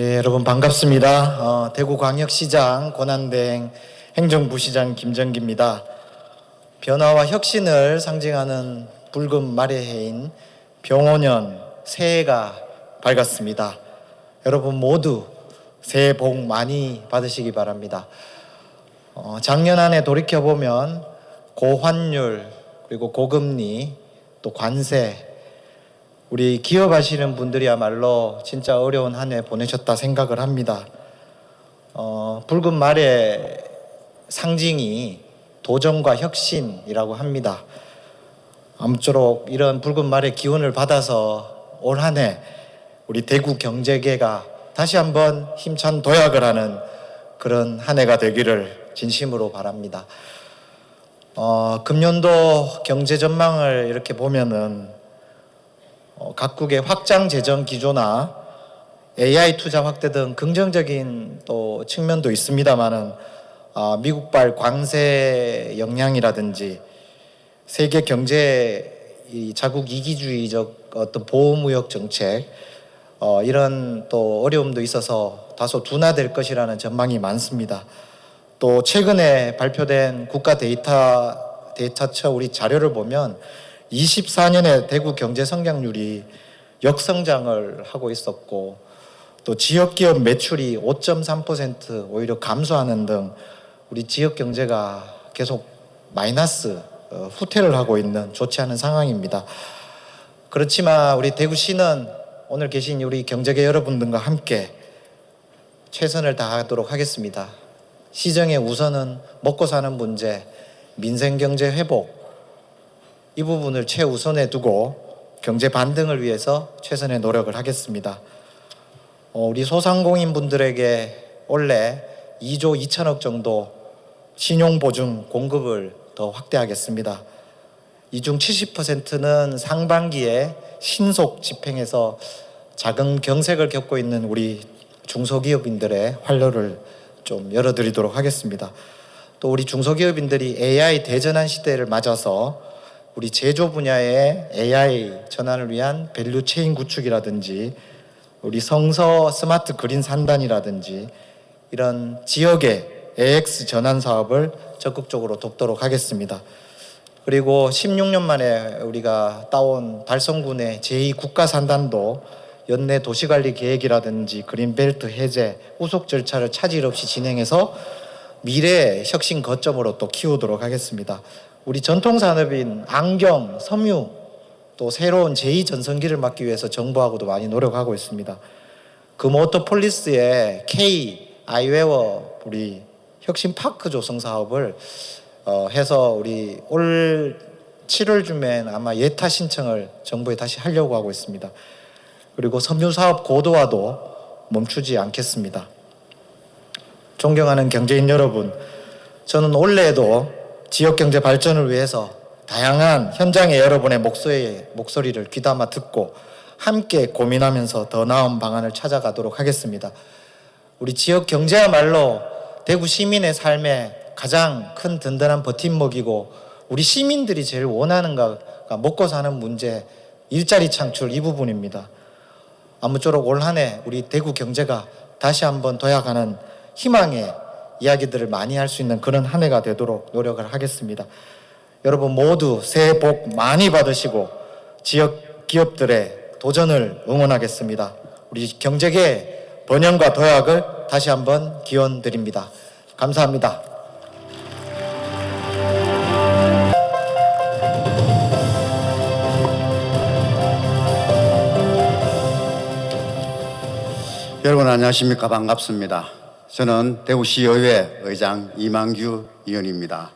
예, 여러분 반갑습니다. 어, 대구광역시장 권한대행 행정부시장 김정기입니다. 변화와 혁신을 상징하는 붉은 말의 해인 병원년 새해가 밝았습니다. 여러분 모두 새해 복 많이 받으시기 바랍니다. 어, 작년 한 해 돌이켜 보면 고환율 그리고 고금리 또 관세 우리 기업하시는 분들이야말로 진짜 어려운 한 해 보내셨다 생각을 합니다. 어, 붉은 말의 상징이 도전과 혁신이라고 합니다. 아무쪼록 이런 붉은 말의 기운을 받아서 올 한 해 우리 대구 경제계가 다시 한번 힘찬 도약을 하는 그런 한 해가 되기를 진심으로 바랍니다. 어, 금년도 경제 전망을 이렇게 보면은 어, 각국의 확장 재정 기조나 AI 투자 확대 등 긍정적인 또 측면도 있습니다만은 아, 미국발 관세 영향이라든지 세계 경제 이 자국 이기주의적 어떤 보호무역 정책 어, 이런 또 어려움도 있어서 다소 둔화될 것이라는 전망이 많습니다. 또 최근에 발표된 국가 데이터 데이터처 우리 자료를 보면 24년에 대구 경제 성장률이 역성장을 하고 있었고 또 지역 기업 매출이 5.3% 오히려 감소하는 등 우리 지역 경제가 계속 마이너스 어, 후퇴를 하고 있는 좋지 않은 상황입니다. 그렇지만 우리 대구시는 오늘 계신 우리 경제계 여러분들과 함께 최선을 다하도록 하겠습니다. 시정의 우선은 먹고 사는 문제, 민생 경제 회복 이 부분을 최우선에 두고 경제 반등을 위해서 최선의 노력을 하겠습니다. 어, 우리 소상공인 분들에게 원래 2조 2천억 정도 신용 보증 공급을 더 확대하겠습니다. 이 중 70%는 상반기에 신속 집행해서 작은 경색을 겪고 있는 우리 중소기업인들의 활로를 좀 열어드리도록 하겠습니다. 또 우리 중소기업인들이 AI 대전환 시대를 맞아서 우리 제조 분야의 AI 전환을 위한 밸류 체인 구축이라든지 우리 성서 스마트 그린 산단이라든지 이런 지역의 AX 전환 사업을 적극적으로 돕도록 하겠습니다. 그리고 16년 만에 우리가 따온 달성군의 제2 국가 산단도 연내 도시관리 계획이라든지 그린벨트 해제, 후속 절차를 차질 없이 진행해서 미래 혁신 거점으로 또 키우도록 하겠습니다. 우리 전통 산업인 안경, 섬유 또 새로운 제2 전성기를 막기 위해서 정부하고도 많이 노력하고 있습니다. 그 모터폴리스의 K 아이웨어 우리 혁신 파크 조성 사업을 어, 해서 우리 올 7월쯤엔 아마 예타 신청을 정부에 다시 하려고 하고 있습니다. 그리고 섬유 사업 고도화도 멈추지 않겠습니다. 존경하는 경제인 여러분, 저는 올해에도 지역 경제 발전을 위해서 다양한 현장의 여러분의 목소리, 목소리를 귀담아 듣고 함께 고민하면서 더 나은 방안을 찾아가도록 하겠습니다. 우리 지역 경제야말로 대구 시민의 삶에 가장 큰 든든한 버팀목이고 우리 시민들이 제일 원하는 거가 먹고 사는 문제, 일자리 창출 이 부분입니다. 아무쪼록 올 한 해 우리 대구 경제가 다시 한번 도약하는 희망의 이야기들을 많이 할 수 있는 그런 한 해가 되도록 노력을 하겠습니다. 여러분 모두 새해 복 많이 받으시고 지역 기업들의 도전을 응원하겠습니다. 우리 경제계 번영과 도약을 다시 한번 기원 드립니다. 감사합니다. 여러분 안녕하십니까 반갑습니다. 저는 대구시의회 의장 이만규 의원입니다.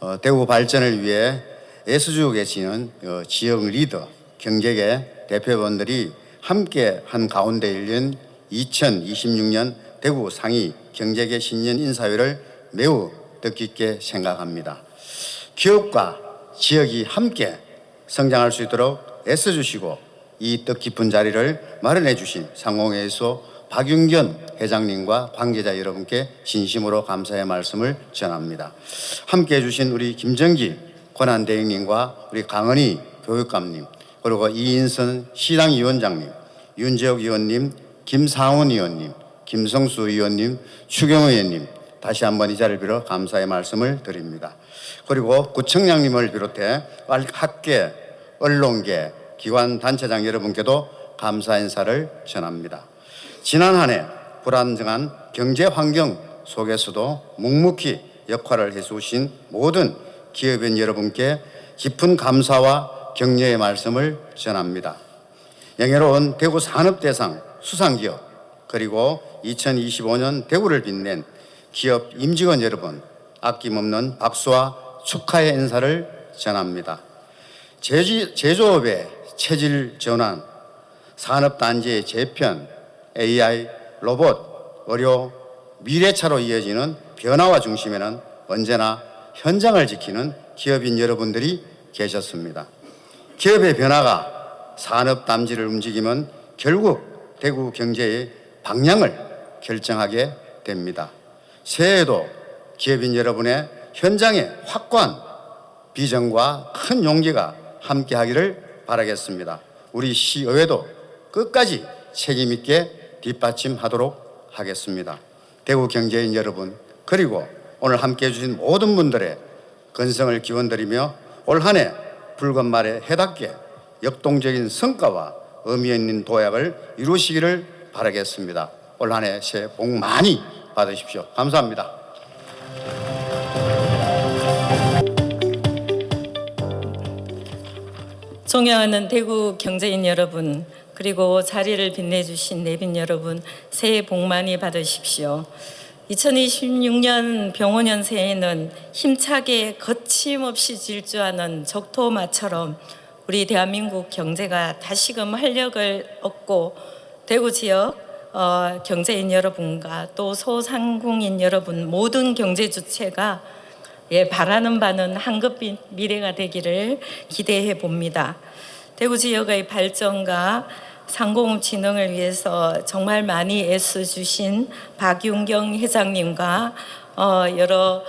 어, 대구 발전을 위해 애쓰주고 계시는 어, 지역 리더 경제계 대표분들이 함께 한 가운데 열린 2026년 대구 상위 경제계 신년 인사회를 매우 뜻깊게 생각합니다. 기업과 지역이 함께 성장할 수 있도록 애써주시고 이 뜻깊은 자리를 마련해 주신 상공회의소 박윤견 회장님과 관계자 여러분께 진심으로 감사의 말씀을 전합니다. 함께 해주신 우리 김정기 권한대행님과 우리 강은희 교육감님 그리고 이인선 시당위원장님 윤재욱 의원님 김상훈 의원님, 김성수 의원님, 추경 의원님 다시 한번 이 자리를 빌어 감사의 말씀을 드립니다. 그리고 구청장님을 비롯해 학계, 언론계, 기관 단체장 여러분께도 감사 인사를 전합니다. 지난 한 해 불안정한 경제 환경 속에서도 묵묵히 역할을 해주신 모든 기업인 여러분께 깊은 감사와 격려의 말씀을 전합니다. 영예로운 대구 산업대상 수상기업 그리고 2025년 대구를 빛낸 기업 임직원 여러분 아낌없는 박수와 축하의 인사를 전합니다. 제지, 제조업의 체질 전환, 산업단지의 재편, AI, 로봇, 의료, 미래차로 이어지는 변화와 중심에는 언제나 현장을 지키는 기업인 여러분들이 계셨습니다. 기업의 변화가 산업 담지를 움직이면 결국 대구 경제의 방향을 결정하게 됩니다. 새해에도 기업인 여러분의 현장의 확고한 비전과 큰 용기가 함께 하기를 바라겠습니다. 우리 시의회도 끝까지 책임 있게 뒷받침하도록 하겠습니다. 대구 경제인 여러분 그리고 오늘 함께해 주신 모든 분들의 건성을 기원드리며 올 한해 붉은 말에 해답게 역동적인 성과와 의미 있는 도약을 이루시기를 바라겠습니다. 올 한 해 새해 복 많이 받으십시오. 감사합니다. 존경하는 대구 경제인 여러분, 그리고 자리를 빛내주신 내빈 여러분, 새해 복 많이 받으십시오. 2026년 병원년 새해에는 힘차게 거침없이 질주하는 적토마처럼 우리 대한민국 경제가 다시금 활력을 얻고 대구 지역 어, 경제인 여러분과 또 소상공인 여러분 모든 경제 주체가 예, 바라는 바는 황급한 미래가 되기를 기대해 봅니다. 대구 지역의 발전과 상공업 진흥을 위해서 정말 많이 애써주신 박윤경 회장님과 어, 여러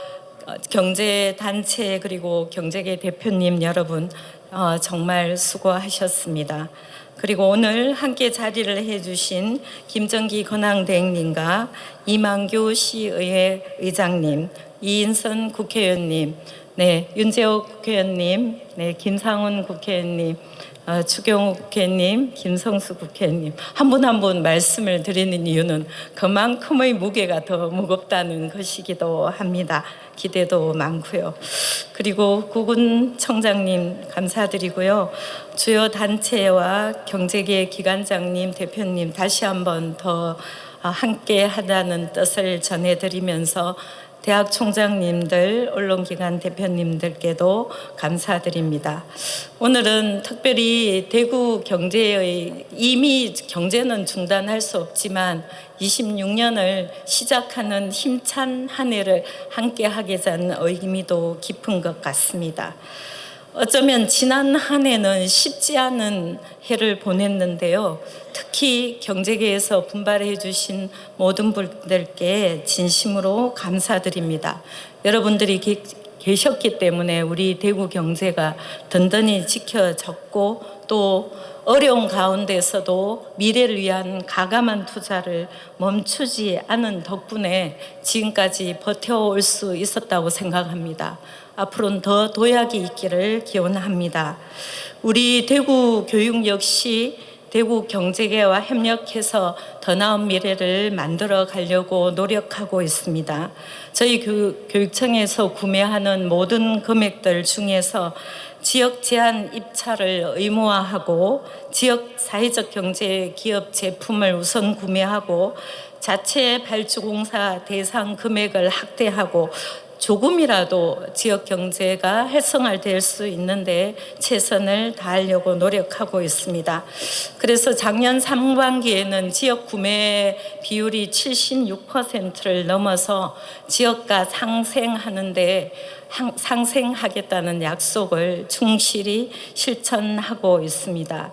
어, 경제 단체 그리고 경제계 대표님 여러분 어, 정말 수고하셨습니다. 그리고 오늘 함께 자리를 해주신 김정기 건항대행님과 이만규 시의회 의장님, 이인선 국회의원님, 네 윤재호 국회의원님, 네 김상훈 국회의원님, 어, 추경호 국회의원님, 김성수 국회의원님 한 분 한 분 말씀을 드리는 이유는 그만큼의 무게가 더 무겁다는 것이기도 합니다. 기대도 많고요. 그리고 구군 청장님 감사드리고요. 주요 단체와 경제계 기관장님, 대표님 다시 한번 더 함께 하다는 뜻을 전해드리면서 대학 총장님들, 언론기관 대표님들께도 감사드립니다. 오늘은 특별히 대구 경제의 이미 경제는 중단할 수 없지만 26년을 시작하는 힘찬 한 해를 함께 하게 된 의미도 깊은 것 같습니다. 어쩌면 지난 한 해는 쉽지 않은 해를 보냈는데요. 특히 경제계에서 분발해 주신 모든 분들께 진심으로 감사드립니다. 여러분들이 계- 계셨기 때문에 우리 대구 경제가 든든히 지켜졌고 또 어려운 가운데서도 미래를 위한 가감한 투자를 멈추지 않은 덕분에 지금까지 버텨올 수 있었다고 생각합니다. 앞으로는 더 도약이 있기를 기원합니다. 우리 대구 교육 역시 대구 경제계와 협력해서 더 나은 미래를 만들어 가려고 노력하고 있습니다. 저희 교, 교육청에서 구매하는 모든 금액들 중에서 지역 제한 입찰을 의무화하고 지역 사회적 경제 기업 제품을 우선 구매하고 자체 발주공사 대상 금액을 확대하고 조금이라도 지역 경제가 활성화될 수 있는데 최선을 다하려고 노력하고 있습니다. 그래서 작년 상반기에는 지역 구매 비율이 76%를 넘어서 지역가 상생하는데 항- 상생하겠다는 약속을 충실히 실천하고 있습니다.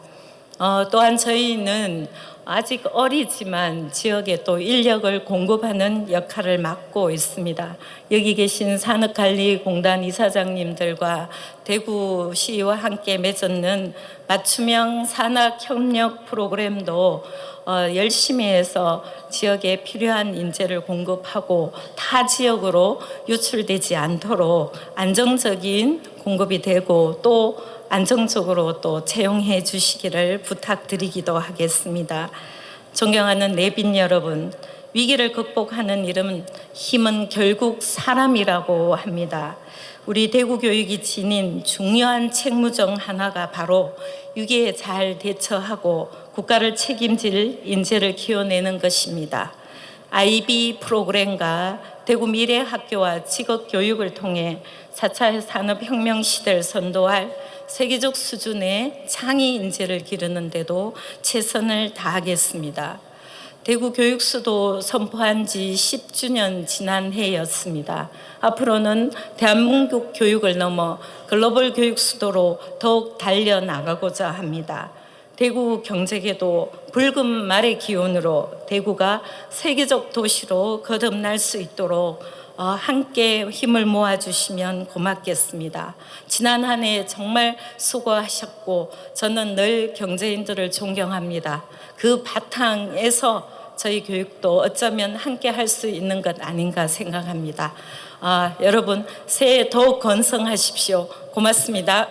어, 또한 저희는 아직 어리지만 지역에 또 인력을 공급하는 역할을 맡고 있습니다. 여기 계신 산업관리공단 이사장님들과 대구시와 함께 맺었는 맞춤형 산학협력 프로그램도 어, 열심히 해서 지역에 필요한 인재를 공급하고 타 지역으로 유출되지 않도록 안정적인 공급이 되고 또 안정적으로 또 채용해 주시기를 부탁드리기도 하겠습니다. 존경하는 내빈 여러분, 위기를 극복하는 이름 힘은 결국 사람이라고 합니다. 우리 대구 교육이 지닌 중요한 책무 중 하나가 바로 위기에 잘 대처하고 국가를 책임질 인재를 키워내는 것입니다. IB 프로그램과 대구 미래 학교와 직업 교육을 통해 4차 산업 혁명 시대를 선도할 세계적 수준의 창의 인재를 기르는데도 최선을 다하겠습니다. 대구 교육수도 선포한 지 10주년 지난 해였습니다. 앞으로는 대한민국 교육을 넘어 글로벌 교육 수도로 더욱 달려 나가고자 합니다. 대구 경제계도 붉은 말의 기운으로 대구가 세계적 도시로 거듭날 수 있도록 어, 함께 힘을 모아주시면 고맙겠습니다. 지난 한 해 정말 수고하셨고 저는 늘 경제인들을 존경합니다. 그 바탕에서 저희 교육도 어쩌면 함께 할 수 있는 것 아닌가 생각합니다. 아, 여러분 새해 더욱 건성하십시오. 고맙습니다.